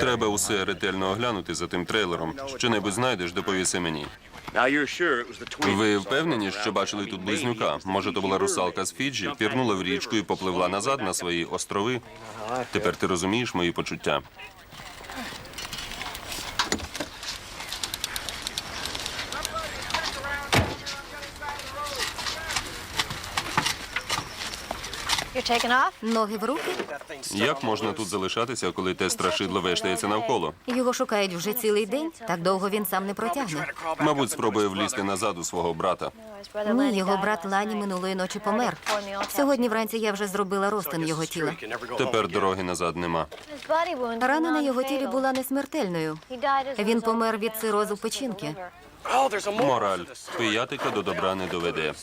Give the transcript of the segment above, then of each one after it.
Треба усе ретельно оглянути за тим трейлером. Що-небудь знайдеш, доповіси мені. Ви впевнені, що бачили тут близнюка? Може, то була русалка з Фіджі, пірнула в річку і попливла назад на свої острови. Тепер ти розумієш мої почуття. Ноги в руки? Як можна тут залишатися, коли те страшидло вештається навколо? Його шукають вже цілий день. Так довго він сам не протягне. Мабуть, спробує влізти назад у свого брата. Ні, його брат Лані минулої ночі помер. Сьогодні вранці я вже зробила розтин його тіла. Тепер дороги назад нема. Рана на його тілі була не смертельною. Він помер від цирозу печінки. Мораль. Пиятика до добра не доведе.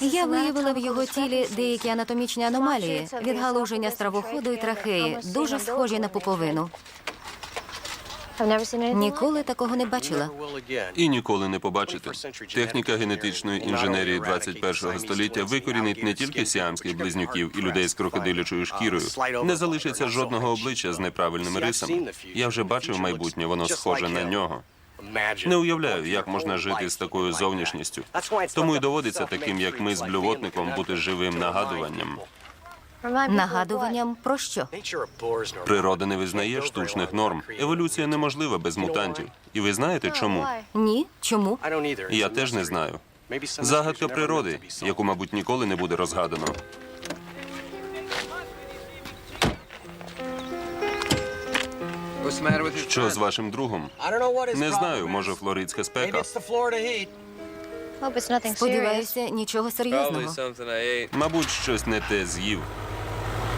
Я виявила в його тілі деякі анатомічні аномалії, відгалуження стравоходу і трахеї, дуже схожі на пуповину. Ніколи такого не бачила. І ніколи не побачите. Техніка генетичної інженерії 21 століття викорінить не тільки сіамських близнюків і людей з крокодилячою шкірою. Не залишиться жодного обличчя з неправильними рисами. Я вже бачив майбутнє, воно схоже на нього. Не уявляю, як можна жити з такою зовнішністю. Тому і доводиться таким, як ми з блювотником, бути живим нагадуванням. Нагадуванням про що? Природа не визнає штучних норм. Еволюція неможлива без мутантів. І ви знаєте чому? Ні? Чому? Я теж не знаю. Загадка природи, яку, мабуть, ніколи не буде розгадано. Що з вашим другом? Не знаю, може, флоридська спека. Сподіваюся, нічого серйозного. Мабуть, щось не те з'їв.